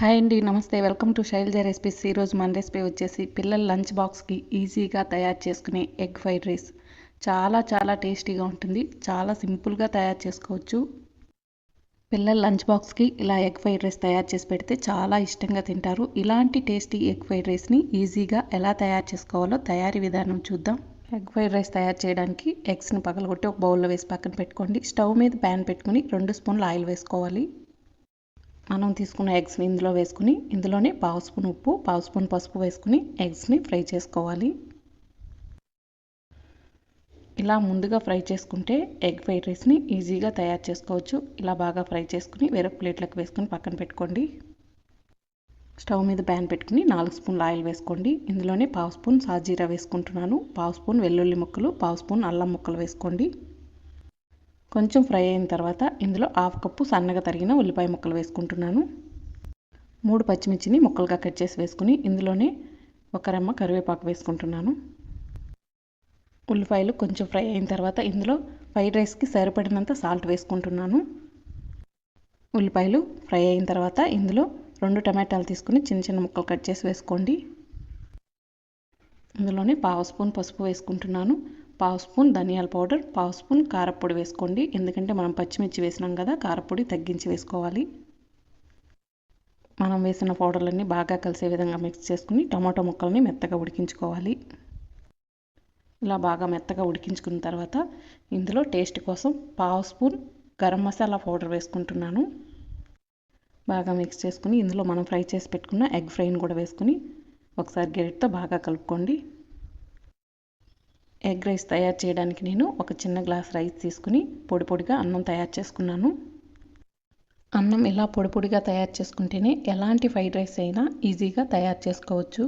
Hi అండి నమస్తే. Welcome to Shailaja recipes. ఈరోజు మన రెసిపీ వచ్చేసి పిల్లల లంచ్ బాక్స్కి ఈజీగా తయారు చేసుకునే ఎగ్ ఫ్రైడ్ రైస్. చాలా చాలా టేస్టీగా ఉంటుంది. చాలా సింపుల్గా తయారు చేసుకోవచ్చు. పిల్లల లంచ్ బాక్స్కి ఇలా ఎగ్ ఫ్రైడ్ రైస్ తయారు చేసి పెడితే చాలా ఇష్టంగా తింటారు. ఇలాంటి టేస్టీ ఎగ్ ఫ్రైడ్ రైస్ని ఈజీగా ఎలా తయారు చేసుకోవాలో తయారీ విధానం చూద్దాం. ఎగ్ ఫ్రైడ్ రైస్ తయారు చేయడానికి ఎగ్స్ని పగలగొట్టి ఒక బౌల్లో వేసి పక్కన పెట్టుకోండి. స్టవ్ మీద ప్యాన్ పెట్టుకుని రెండు స్పూన్లు ఆయిల్ వేసుకోవాలి. మనం తీసుకున్న ఎగ్స్ని ఇందులో వేసుకుని ఇందులోనే పావు స్పూన్ ఉప్పు పావు స్పూన్ పసుపు వేసుకుని ఎగ్స్ని ఫ్రై చేసుకోవాలి. ఇలా ముందుగా ఫ్రై చేసుకుంటే ఎగ్ ఫ్రైడ్ రైస్ని ఈజీగా తయారు చేసుకోవచ్చు. ఇలా బాగా ఫ్రై చేసుకుని వేరొక ప్లేట్లకు వేసుకుని పక్కన పెట్టుకోండి. స్టవ్ మీద ప్యాన్ పెట్టుకుని నాలుగు స్పూన్లు ఆయిల్ వేసుకోండి. ఇందులోనే పావు స్పూన్ సాజీరా వేసుకుంటున్నాను. పావు స్పూన్ వెల్లుల్లి ముక్కలు పావు స్పూన్ అల్లం ముక్కలు వేసుకోండి. కొంచెం ఫ్రై అయిన తర్వాత ఇందులో హాఫ్ కప్పు సన్నగా తరిగిన ఉల్లిపాయ ముక్కలు వేసుకుంటున్నాను. మూడు పచ్చిమిర్చిని ముక్కలుగా కట్ చేసి వేసుకుని ఇందులోనే ఒక రెమ్మ కరివేపాకు వేసుకుంటున్నాను. ఉల్లిపాయలు కొంచెం ఫ్రై అయిన తర్వాత ఇందులో ఫ్రైడ్ రైస్కి సరిపడినంత సాల్ట్ వేసుకుంటున్నాను. ఉల్లిపాయలు ఫ్రై అయిన తర్వాత ఇందులో రెండు టమాటాలు తీసుకుని చిన్న చిన్న ముక్కలు కట్ చేసి వేసుకోండి. ఇందులోనే పావు స్పూన్ పసుపు వేసుకుంటున్నాను. పావు స్పూన్ ధనియాల పౌడర్ పావు స్పూన్ కారపొడి వేసుకోండి. ఎందుకంటే మనం పచ్చిమిర్చి వేసినాం కదా కారపొడి తగ్గించి వేసుకోవాలి. మనం వేసిన పౌడర్లన్నీ బాగా కలిసే విధంగా మిక్స్ చేసుకుని టమాటో ముక్కల్ని మెత్తగా ఉడికించుకోవాలి. ఇలా బాగా మెత్తగా ఉడికించుకున్న తర్వాత ఇందులో టేస్ట్ కోసం పావు స్పూన్ గరం మసాలా పౌడర్ వేసుకుంటున్నాను. బాగా మిక్స్ చేసుకుని ఇందులో మనం ఫ్రై చేసి పెట్టుకున్న ఎగ్ ఫ్రైని కూడా వేసుకుని ఒకసారి గెరిటితో బాగా కలుపుకోండి. ఎగ్ రైస్ తయారు చేయడానికి నేను ఒక చిన్న గ్లాస్ రైస్ తీసుకుని పొడి పొడిగా అన్నం తయారు చేసుకున్నాను. అన్నం ఇలా పొడి పొడిగా తయారు చేసుకుంటేనే ఎలాంటి ఫ్రైడ్ రైస్ అయినా ఈజీగా తయారు చేసుకోవచ్చు.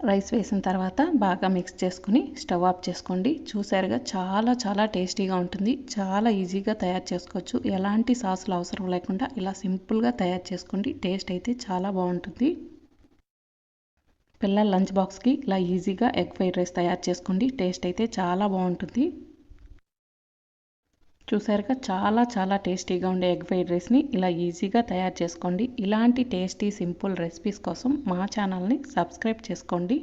రైస్ వేసిన తర్వాత బాగా మిక్స్ చేసుకుని స్టవ్ ఆఫ్ చేసుకోండి. చూసారుగా చాలా చాలా టేస్టీగా ఉంటుంది. చాలా ఈజీగా తయారు చేసుకోవచ్చు. ఎలాంటి సాసులు అవసరం లేకుండా ఇలా సింపుల్గా తయారు చేసుకోండి. టేస్ట్ అయితే చాలా బాగుంటుంది. పిల్లల లంచ్ బాక్స్కి. ఇలా ఈజీగా ఎగ్ ఫ్రైడ్ రైస్ తయారు చేసుకోండి టేస్ట్ అయితే చాలా బాగుంటుంది. చూసారుగా చాలా చాలా టేస్టీగా ఉండే ఎగ్ ఫ్రైడ్ రైస్ని ఇలా ఈజీగా తయారు చేసుకోండి. ఇలాంటి టేస్టీ సింపుల్ రెసిపీస్ కోసం మా ఛానల్ని సబ్స్క్రైబ్ చేసుకోండి.